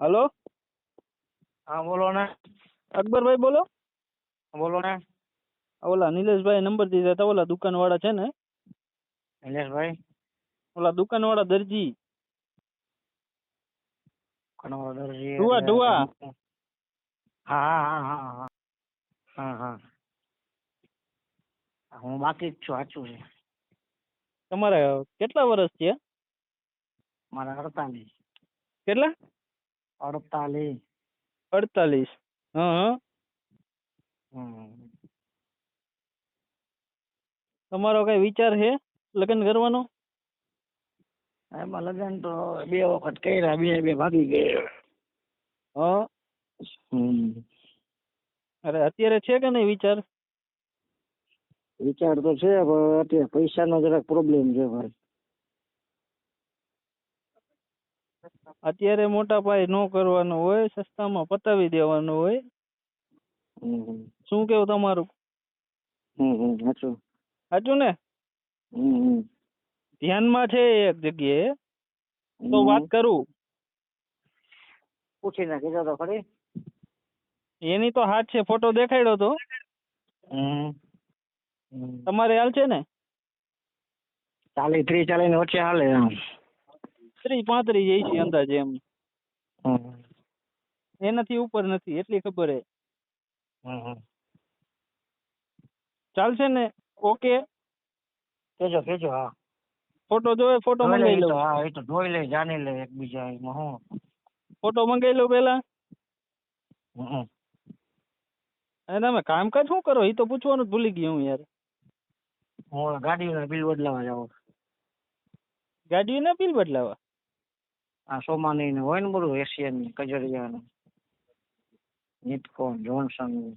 Hello? હા બોલો ને. અકબરભાઈ બોલો. બોલો ને. ઓલા નિલેશભાઈ નંબર દીધા હતા ઓલા દુકાનવાળા છે ને? નિલેશભાઈ? ઓલા દુકાનવાળા દરજી. એટલે- હા હા હા હા હા. હા હા. હું બાકી જ છું સાચું છે. તમારે કેટલા વર્ષ છે મારા અડતાલીસ. કેટલા? અડતાલીસ અડતાલીસ હા હા હમ તમારો કઈ વિચાર છે લગ્ન કરવાનો? એમાં લગ્ન તો બે વખત કર્યા બે બે ભાગી ગયા. હા? હમ અરે અત્યારે છે કે નહીં વિચાર? વિચાર તો છે પણ અત્યારે પૈસાનો જરાક પ્રોબ્લેમ છે ભાઈ અત્યારે મોટા પાયે નો કરવાનો હોય સસ્તામાં પતાવી દેવાનો હોય. શું કેવું તમારું? સાચું. સાચું ને? ધ્યાનમાં છે એક જગ્યાએ. તો વાત કરું. પૂછી નાખી તો ખરી. એની તો હાથ છે ફોટો દેખાડ્યો તો. તમારે હાલ છે ને? ચાલી ત્રીસ ચાલી ને વચ્ચે હાલે ત્રીસ પાંત્રીસ જઈ છે અંદાજે એમ. હમ. એનાથી ઉપર નથી એટલી ખબર હે. હમ. હમ. ચાલશે ને? ઓકે કેજો કેજો હા. ફોટો જોવે ફોટો જોઈ લે મંગાવી ઈ તો, લઉં હા એ તો જોઈ લે જાણી લે એકબીજા એમાં હું. ફોટો મંગાવી લઉં પેલા હમ. અને તમે કામકાજ શું કરો? એ તો પૂછવાનું જ ભૂલી ગયો હું યાર. હું ગાડીનું બિલ બદલાવા જાઉં. ગાડીના બિલ બદલાવા? આ સોમાની ને હોય ને બધું એશિયનની કજરિયાનું નિટકોન જોન્સન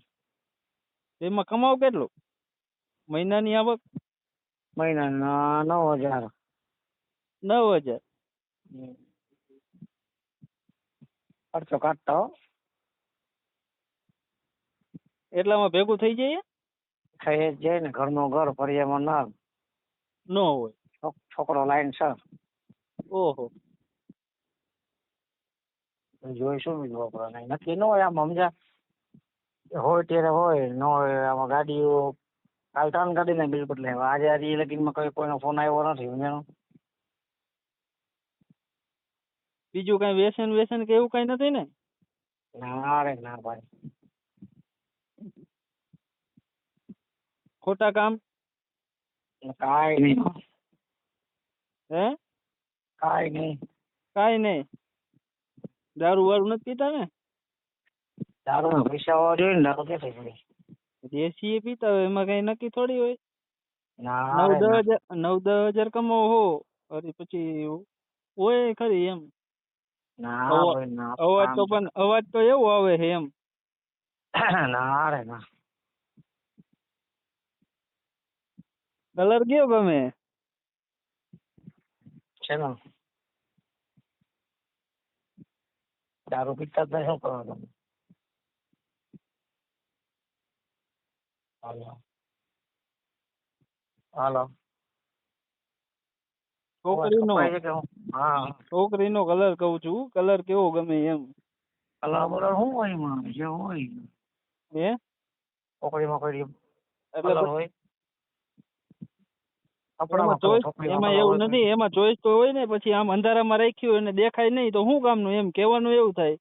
એમાં કમાવ કેટલું? મહિનાની આવક? મહિનાના નવ હજાર. નવ હજાર? ખર્ચો કાઢતો. એટલામાં ભેગું થઈ જાય? ખાઈ જ જાય ને ઘરનું ઘર ફરિયામાં ના ન હોય. છોક- છોકરો લાઈન સર ઓહો. જોઈશું બીજું વાપરવા નક્કી ન હોય આમ સમજા હોય ત્યારે હોય ન હોય આમાં ગાડીઓ કાલ ત્રણ ગાડીના બિલ બદલે આજે આજે લગીનમાં કોઈ કોઈનો ફોન આવ્યો નથી સમજાણું બીજું કઈ વ્યસન વ્યસન કે એવું કઈ નથી ને? ના રે ના ભાઈ. ખોટા કામ? કાઈ નહીં. હે? કાઈ નહીં. કાઈ નહીં. દારૂ વાળું નથી પીતા ને? દારૂના પૈસા હોવા જોઈએ ને દારૂ ક્યાંથી પડી દેશી એ પીતા હોય એમાં કઈ નક્કી થોડી હોય. નવ દસ હજાર નવ દસ હજાર કમાવો હો અરે પછી હોય ખરી એમ. અવાજ તો પણ અવાજ તો એવો આવે છે એમ. ના રે ના. કલર કયો ગમે? છે ને દારૂ પીતા તો શું કરવાનું હાલો. હાલો. છોકરીનો હું? છોકરીનો કલર કહું છું. કલર કેવો ગમે એમ? કલર બલર શું હોય જે હોય. એ છોકરીમાં કોઈ એટલે કલર હોય? એમાં ચોઈસ એમાં એવું નથી એમાં ચોઈસ તો હોય ને પછી આમ અંધારામાં રાખ્યું અને દેખાય નહીં તો શું કામનું એમ? કહેવાનું એવું થાય.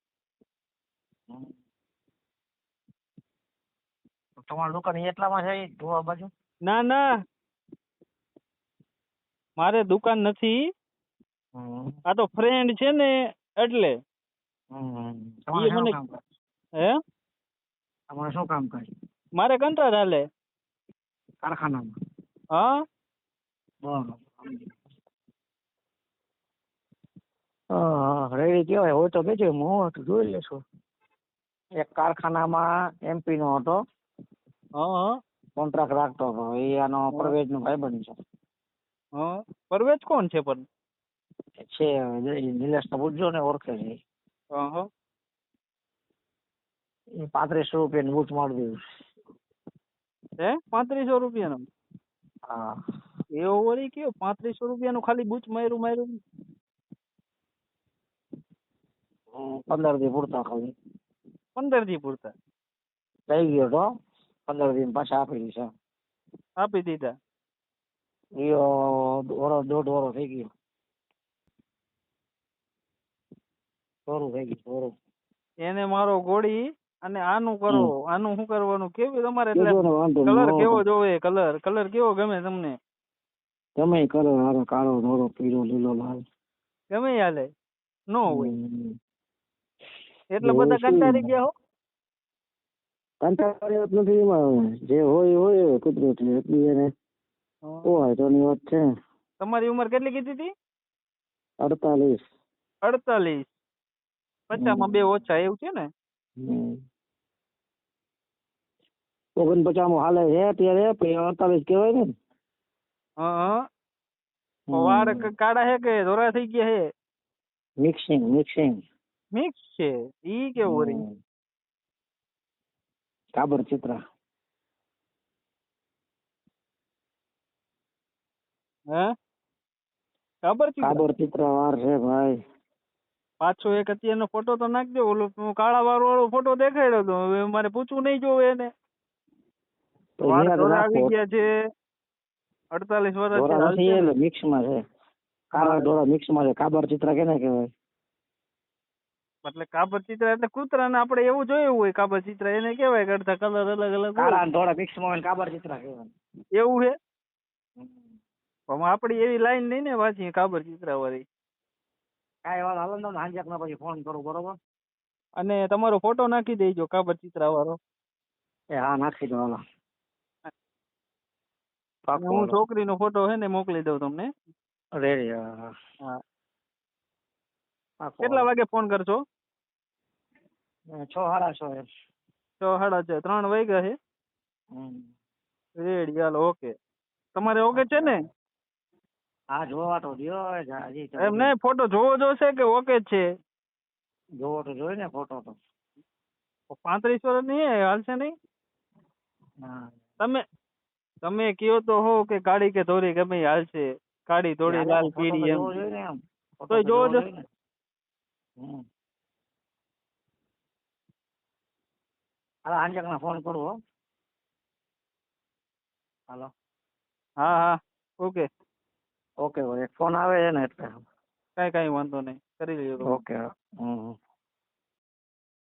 તમારી દુકાન એટલામાં છે ધોવા બાજુ? ના ના. મારે દુકાન નથી. આ તો ફ્રેન્ડ છે ને એટલે. મને- હે? તમારે શું કામ કરે? મારે કંટાળ હાલે. કારખાનામાં. હા? બરાબર. રેડી કહેવાય હોય તો કેજો હું હતું જોઈ લેશું એક કારખાનામાં એમપી નો હતો. કોન્ટ્રાક્ટ રાખતો હતો. એ આનો પરવેજ નો ભાઈબંધ છે. પરવેજ કોણ છે પણ? છે નિલેશ તો પૂછજો ને ઓળખે છે. એ પાંત્રીસો રૂપિયાની બૂટ મારી દીધું. હે? પાંત્રીસો રૂપિયાનો? હા. એવો વળી કયો? પાંત્રીસો રૂપિયાનું ખાલી બૂચ માર્યું માર્યું. પંદર દી પૂરતા ખાલી. પંદર દી પૂરતા? થઈ ગયો તો પંદર દી પાછા આપી દીધા. આપી દીધા? ઈયો ઓરો દોઢ ઓરો થઈ ગયો. સોરું થઈ ગયું સોરું. એને મારો ગોળી અને આનું કરો આનું શું કરવાનું? કેવું તમારે એટલે ને કલર કેવો જોવે? કલર કલર કેવો ગમે તમને? ઈ કરો હારો કાળો ધોળો પીળો લીલો લાલ. ગમે હાલે. નો હોય. એટલે બધા કંટાળી ગયા હો? કંટાળી વાત નથી એમાં. જે હોય હોય કુદરતી. એટલી એને હોય તો ની વાત છે. તમારી ઉંમર કેટલી કીધી હતી અડતાલીસ. અડતાલીસ. પચાસમાં બે ઓછા એવું છે ને? ઓગણપચાસમાં હાલે છે અત્યારે અડતાલીસ કહેવાય ને. હં. વાળ કાળા હે કે ધોરા થઈ ગયા હે? મિક્સિંગ મિક્સિંગ મિક્સ છે? ઈ કેવું વળી કાબર ચિત્ર. હે? કાબર છે કાબર ચિત્ર વાર છે ભાઈ. પાછો એક અત્યારનો ફોટો તો નાખજો ઓલો કાળા વાળ વાળો ફોટો દેખાડ્યો તો હવે મારે પૂછવું નહીં જોવે એને. તો વાળ. આવી ગયા છે. અડતાલીસ વર્ષ એટલે મિક્સમાં છે કાબર ધોળા મિક્સમાં છે. કાબર ચિત્રા કેને કહેવાય? એટલે કાબર ચિત્ર એટલે કૂતરાને આપણે એવું જોયું હોય કાબર ચિત્ર એને કહેવાય કે અડધા કલર અલગ અલગ કાળા અને મિક્સમાં હોય કાબર ચિત્ર કહેવાય. એવું છે? પણ આપડી એવી લાઈન નહીં ને વાંચી કાબર ચિત્ર વાળી. કાંઈ વાત હાલો ને હાંજક ના પછી ફોન કરું બરોબર? અને તમારો ફોટો નાખી દેજો કાબર ચિત્ર વાળો. એ હા નાખી દો હાલો. હું છોકરી છોકરીનો ફોટો હે ને મોકલી દઉં તમને. રેડી હા, કેટલા વાગે ફોન કરશો? છ સાડા છ છ સાડા છ ત્રણ વાગ્યા છે રેડી હાલ ઓકે. તમારે ઓકે છે ને? હા જોવા તો દ્યો એમ નહીં ફોટો જોવો જોશે કે ઓકે છે? જોવો તો જોઈ ને ફોટો તો. પાંત્રીસ વર્ષ નહીં હાલશે નહીં? હા. તમે તમે કયો તો હો કે કાળી કે ધોળી ગમે ઈ હાલશે કાળી ધોળી લાલ પીળી એમ. તો જોવો જો. હાલો આંજક ના ફોન કરું હો. હાલો. હા હા. ઓકે. ઓકે એક ફોન આવે છે ને એટલે. કાંઈ કાંઈ વાંધો નહીં. કરી લેજો ઓકે હમ.